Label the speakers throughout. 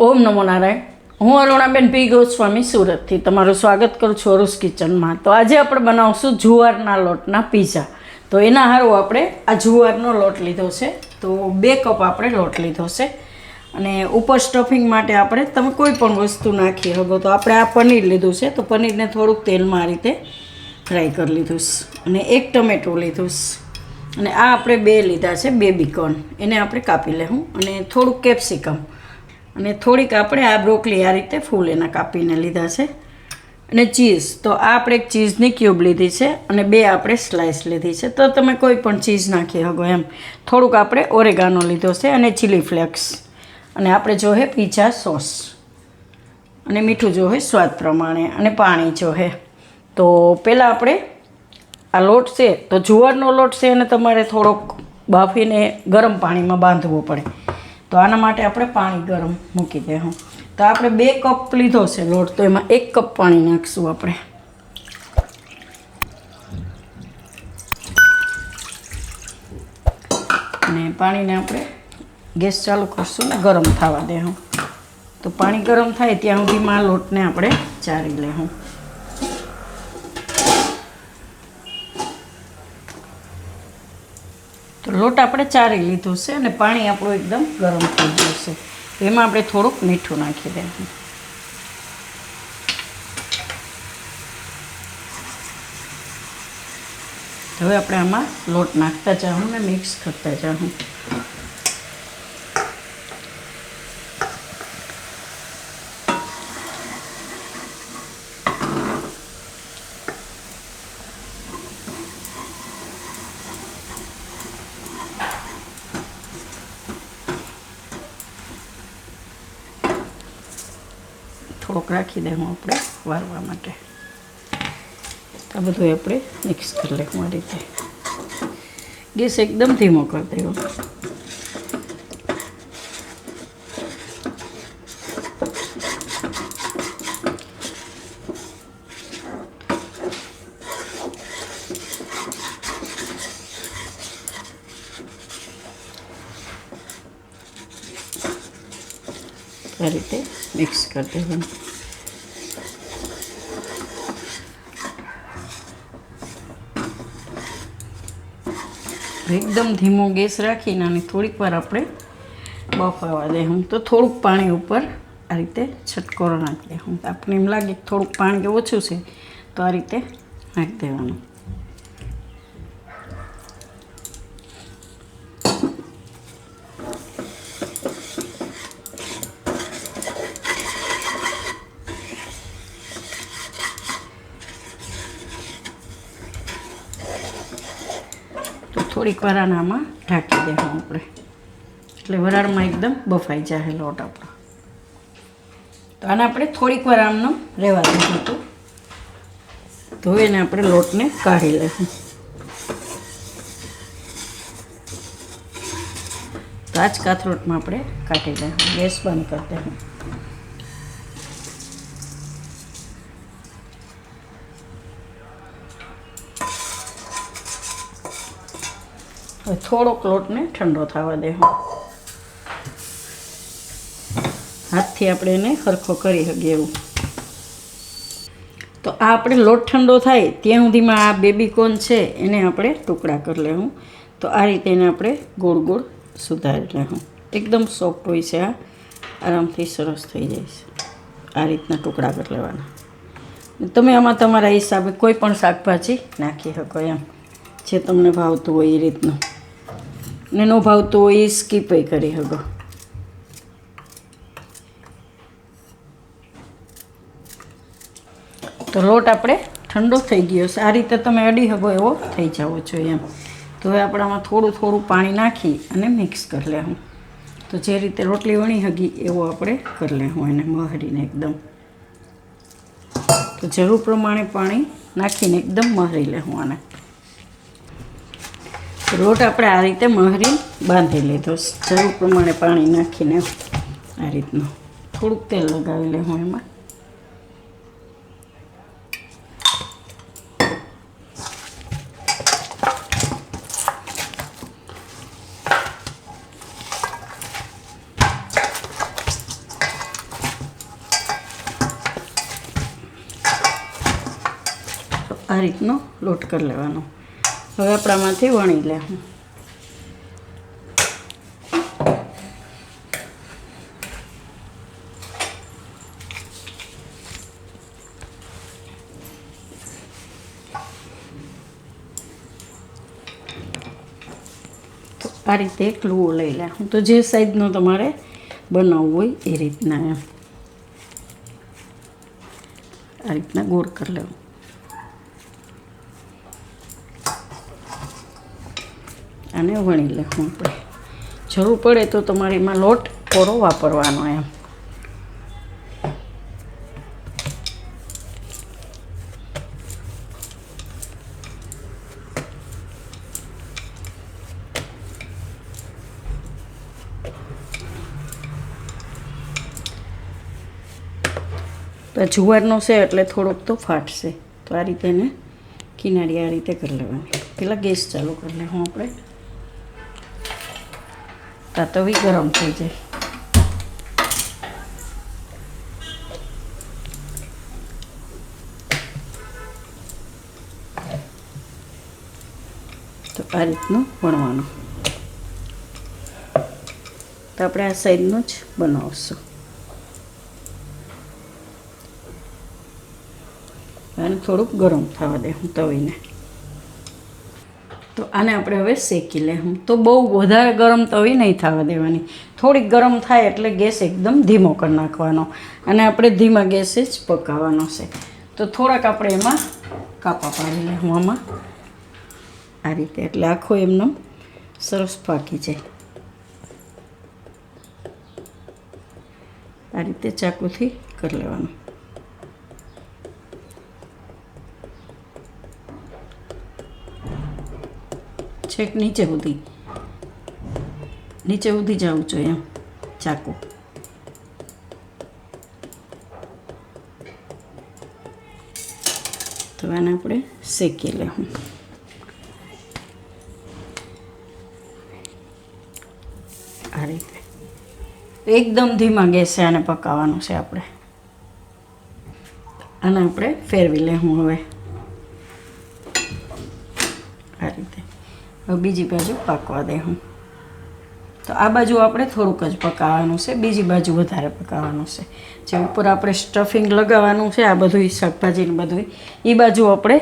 Speaker 1: ઓમ નમો નારાયણ. હું અરુણાબેન પી. ગોસ્વામી, સુરતથી. તમારું સ્વાગત કરું છું અરુસ કિચનમાં. તો આજે આપણે બનાવશું જુવારના લોટના પીઝા. તો એના હારું આપણે આ જુવારનો લોટ લીધો છે. તો બે કપ આપણે લોટ લીધો છે. અને ઉપર સ્ટફિંગ માટે આપણે તમે કોઈ પણ વસ્તુ નાખી શકો. તો આપણે આ પનીર લીધું છે. તો પનીરને થોડુંક તેલમાં આ રીતે ફ્રાય કરી લીધું છે. અને એક ટમેટું લીધું છે. અને આ આપણે બે લીધા છે બે બીકોન એને આપણે કાપી લેવું અને થોડુંક કેપ્સિકમ. અને થોડીક આપણે આ બ્રોકલી આ રીતે ફૂલ એના કાપીને લીધા છે. અને ચીઝ, તો આ આપણે એક ચીઝની ક્યુબ લીધી છે અને બે આપણે સ્લાઇસ લીધી છે. તો તમે કોઈ પણ ચીઝ નાખી શકો એમ. થોડુંક આપણે ઓરેગાનો લીધો છે અને ચીલી ફ્લેક્સ. અને આપણે જોહે પીઝા સોસ. અને મીઠું જોહે સ્વાદ પ્રમાણે અને પાણી જોહે. તો પહેલાં આપણે આ લોટ છે, તો જુવારનો લોટ છે એને તમારે થોડોક બાફીને ગરમ પાણીમાં બાંધવો પડે. તો આના માટે આપણે પાણી ગરમ મૂકી દેવું તો આપણે બે કપ લીધો છે લોટ, તો એમાં એક કપ પાણી નાખશું આપણે. અને પાણીને આપણે ગેસ ચાલુ કરશું ને ગરમ થવા દેવું તો પાણી ગરમ થાય ત્યાં સુધીમાં લોટને આપણે ચારી લેવું તો લોટ આપણે ચારી લીધું છે અને પાણી આપણું એકદમ ગરમ થઈ ગયું છે. એમાં આપણે થોડુંક મીઠું નાખી દેવું હવે આપણે આમાં લોટ નાખતા જાઉં ને મિક્સ કરતા જાઉં. થોડોક રાખી દેવું આપણે વારવા માટે. આ બધું આપણે મિક્સ કરી લેવું આ રીતે. ગેસ એકદમ ધીમો કરી દેવો આ રીતે મિક્સ કરી દેવાનું એકદમ ધીમો ગેસ રાખીને અને થોડીક વાર આપણે બફાવા દેવું તો થોડુંક પાણી ઉપર આ રીતે છટકોરો નાખી દેવું તો આપણે એમ લાગે થોડુંક પાણી ઓછું છે, તો આ રીતે નાખી દેવાનું તો થોડીક વાર આનામાં ઢાંકી દેવું આપણે. એટલે વરાળમાં એકદમ બફાઈ જાય લોટ આપણો. તો આને આપણે થોડીક વાર આમનો રહેવા દીધું હતું. એને આપણે લોટને કાઢી લઈશું. તો આ જ કાથરોટમાં આપણે કાઢી દઈશું ગેસ બંધ કરી દઈશું હવે થોડોક લોટને ઠંડો થવા દેવો હાથથી આપણે એને સરખો કરી શકીએ એવું. તો આ આપણે લોટ ઠંડો થાય ત્યાં સુધીમાં આ બેબી કોન છે એને આપણે ટુકડા કરી લેવું તો આ રીતે એને આપણે ગોળ ગોળ સુધારી લેવું એકદમ સોફ્ટ હોય છે આ. આરામથી સરસ થઈ જાય છે. આ રીતના ટુકડા કરી લેવાના. તમે આમાં તમારા હિસાબે કોઈ પણ શાકભાજી નાખી શકો એમ. જે તમને ભાવતું હોય એ રીતનું. ને ન ભાવતું હોય એ સ્કીપ કરી શકો તો લોટ આપણે ઠંડો થઈ ગયો છે. આ રીતે તમે અડી શકો એવો થઈ જવો જોઈએ એમ. તો હવે આપણે આમાં થોડું થોડું પાણી નાખી અને મિક્સ કરી લેવું તો જે રીતે રોટલી વણી હગી એવો આપણે કરી લેવું એને મહરીને એકદમ. તો જરૂર પ્રમાણે પાણી નાખીને એકદમ મહરી લેવું આને. રોટ આપણે આ રીતે મહરી બાંધી લીધો. જરૂર પ્રમાણે પાણી નાખીને આ રીતનું થોડુંક તેલ લગાવી લે હું એમાં. આ રીતનો લોટ કરી લેવાનો. હવે આપણામાંથી વણી લે. હું તો આ રીતે એક લુઓ લઈ લે. હું તો જે સાઈઝનો તમારે બનાવવું હોય એ રીતના આ રીતના ગોળ કરી લેવું. અને વણી લેવું આપણે જરૂર પડે તો તમારે એમાં લોટ કોરો વાપરવાનો એમ. તો જુવારનો છે એટલે થોડોક તો ફાટશે. તો આ રીતે એને કિનારી આ રીતે કરી લેવાની. પહેલાં ગેસ ચાલુ કરી લેવું આપણે. તા તવી ગરમ થઈ જાય. તો આ રીતનું વણવાનું. તો આપણે આ સાઈડનું જ બનાવશું. અને થોડુંક ગરમ થવા દે હું તવીને. આને આપણે હવે શેકી લેવું તો બહુ વધારે ગરમ તવી નહીં થવા દેવાની. થોડીક ગરમ થાય એટલે ગેસ એકદમ ધીમો કરી નાખવાનો. અને આપણે ધીમા ગેસે જ પકાવવાનો છે. તો થોડાક આપણે એમાં કાપા પાડી લે આમાં. આ રીતે. એટલે આખો એમનો સરસ પાકી જાય. આ રીતે ચાકુથી કરી લેવાનું. છેક નીચે સુધી. નીચે સુધી જવું જોઈએ, ચાકુ. તો એને આપણે શેકી લેવું. આ રીતે. એકદમ ધીમા ગેસે આને પકાવવાનું છે આપણે. આને આપણે ફેરવી લેવું હવે. આ રીતે. હવે બીજી બાજુ પાકવા દે હું. તો આ બાજુ આપણે થોડુંક જ પકાવવાનું છે, બીજી બાજુ વધારે પકાવવાનું છે. જે ઉપર આપણે સ્ટફિંગ લગાવવાનું છે, આ બધું શાકભાજીને બધું એ બાજુ આપણે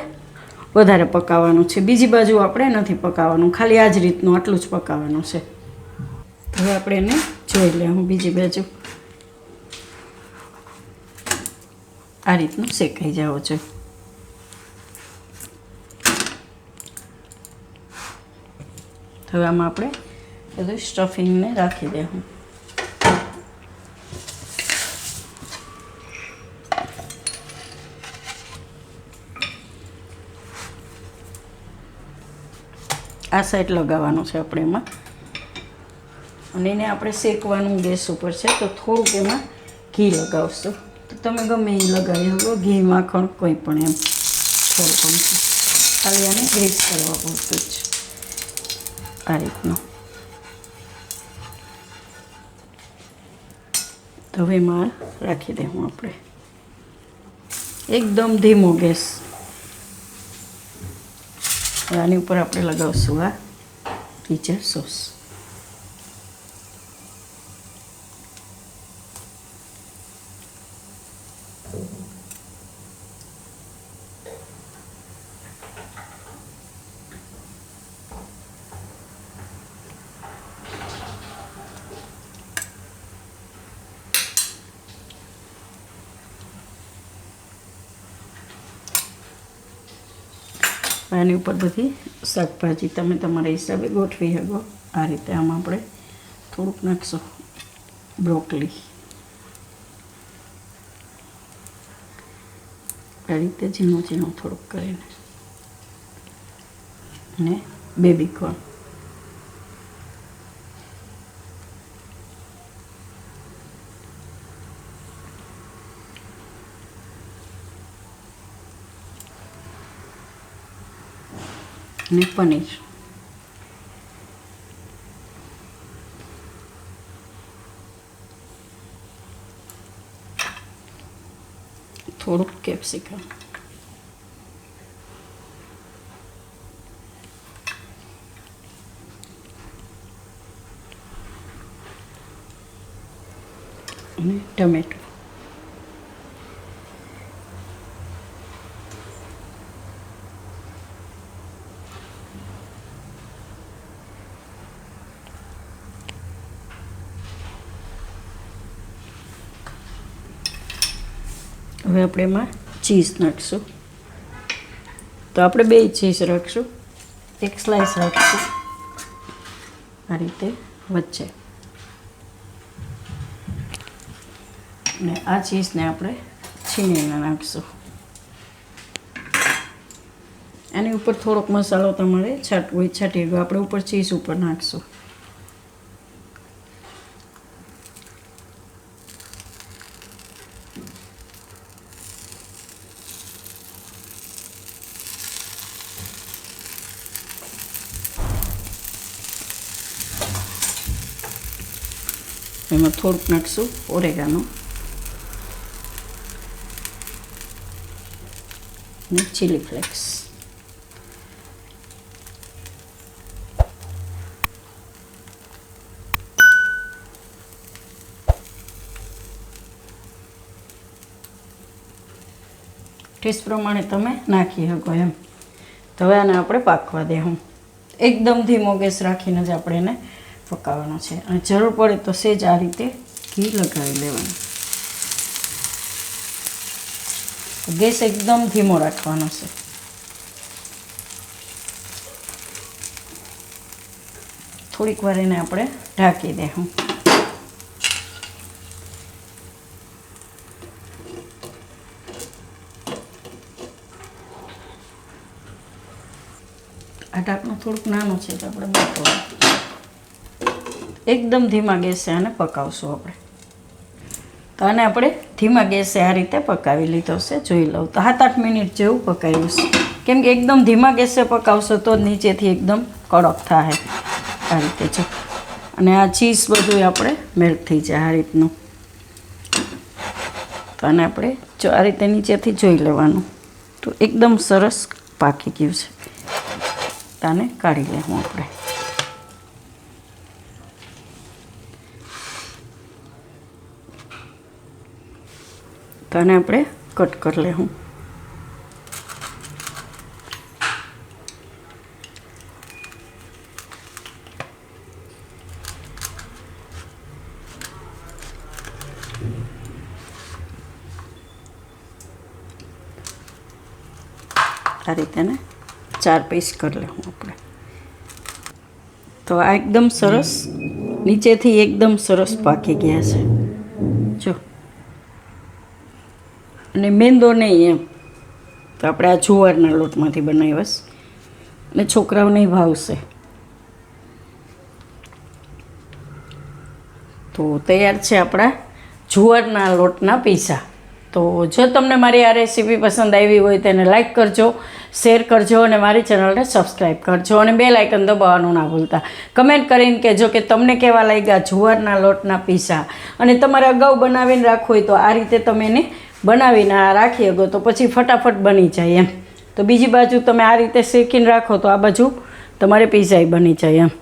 Speaker 1: વધારે પકાવવાનું છે. બીજી બાજુ આપણે નથી પકાવવાનું, ખાલી આ જ રીતનું આટલું જ પકાવવાનું છે. હવે આપણે એને જોઈ લે હું બીજી બાજુ. આ રીતનું શેકાઈ જાવ જોઈએ હવે આમાં આપણે બધું સ્ટફિંગને રાખી દેવું. આ સાઈડ લગાવવાનું છે આપણે એમાં. અને એને આપણે શેકવાનું ગેસ ઉપર છે, તો થોડુંક એમાં ઘી લગાવશું. તો તમે ગમે એ લગાવી શકો ઘી માખણ કોઈ પણ એમ થોડુંક. ખાલી આને ગ્રીસ કરવા પૂરતું જ આ રીતનું તો હવે એમાં રાખી દેવું આપણે એકદમ ધીમો ગેસ આની ઉપર આપણે લગાવશું આ ટીચર સોસ આની ઉપર બધી શાકભાજી તમે તમારા હિસાબે ગોઠવી શકો. આ રીતે આમ આપણે થોડુંક નાખશું બ્રોકલી આ રીતે ઝીણું ઝીણું થોડુંક કરીને. અને બેબી અને પનીર થોડુંક કેપ્સિકમ અને ટમેટો હવે આપણે એમાં ચીઝ નાખીશું. તો આપણે બે ચીઝ રાખશું. એક સ્લાઈસ રાખશું. આ રીતે વચ્ચે. અને આ ચીઝને આપણે છીણીને નાખીશું. એની ઉપર થોડોક મસાલો તમારે છાંટવો છાંટી આપણે ઉપર ચીઝ ઉપર નાખીશું. એમાં થોડુંક નાખશું ઓરેગાનો. અને ચીલી ફ્લેક્સ ટેસ્ટ પ્રમાણે તમે નાખી શકો એમ. તો હવે આને આપણે પાકવા દે હું એકદમ ધીમો ગેસ રાખીને જ આપણે એને પકાવવાનો છે. અને જરૂર પડે તો સેજ આ રીતે ઘી લગાવી લેવાનું. ગેસ એકદમ ધીમો રાખવાનો છે. થોડીક વાર એને આપણે ઢાંકી દેહું. આ ઢાંકણું થોડુંક નાનું છે, તો આપણે મોટો એકદમ ધીમા ગેસે આને પકાવશું આપણે. તો આને આપણે ધીમા ગેસે આ રીતે પકાવી લીધો છે, જોઈ લઉં. તો સાત, આઠ મિનિટ જેવું પકાવ્યું છે. કેમ કે એકદમ ધીમા ગેસે પકાવશો તો નીચેથી એકદમ કડક થાય આ રીતે જો અને આ ચીઝ બધું આપણે મેલ્ટ થઈ જાય આ રીતનું. તો આને આપણે જો આ રીતે નીચેથી જોઈ લેવાનું. તો એકદમ સરસ પાકી ગયું છે. તો આને કાઢી લેવું આપણે. આને આપણે કટ કરી લેવું આ રીતે ને ચાર પીસ કરી લેવું આપણે. તો આ એકદમ સરસ, નીચેથી એકદમ સરસ પાકી ગયા છે જો અને મેંદો નહીં એમ. તો આપણે આ જુવારના લોટમાંથી બનાવ્યા છે. અને છોકરાઓને ભાવશે. તો તૈયાર છે આપણા જુવારના લોટના પીઝા. તો જો તમને મારી આ રેસીપી પસંદ આવી હોય તેને લાઈક કરજો, શેર કરજો અને મારી ચેનલને સબસ્ક્રાઈબ કરજો અને બે લાઇકન દબાવવાનું ના ભૂલતા. કમેન્ટ કરીને કહેજો કે તમને કેવા લાગ્યા જુવારના લોટના પીઝા. અને તમારે અગાઉ બનાવીને રાખવું હોય તો આ રીતે તમે એને બનાવીને આ રાખી શકો તો પછી ફટાફટ બની જાય એમ. તો બીજી બાજુ તમે આ રીતે શેકીને રાખો તો આ બાજુ તમારે પીઝાય બની જાય એમ.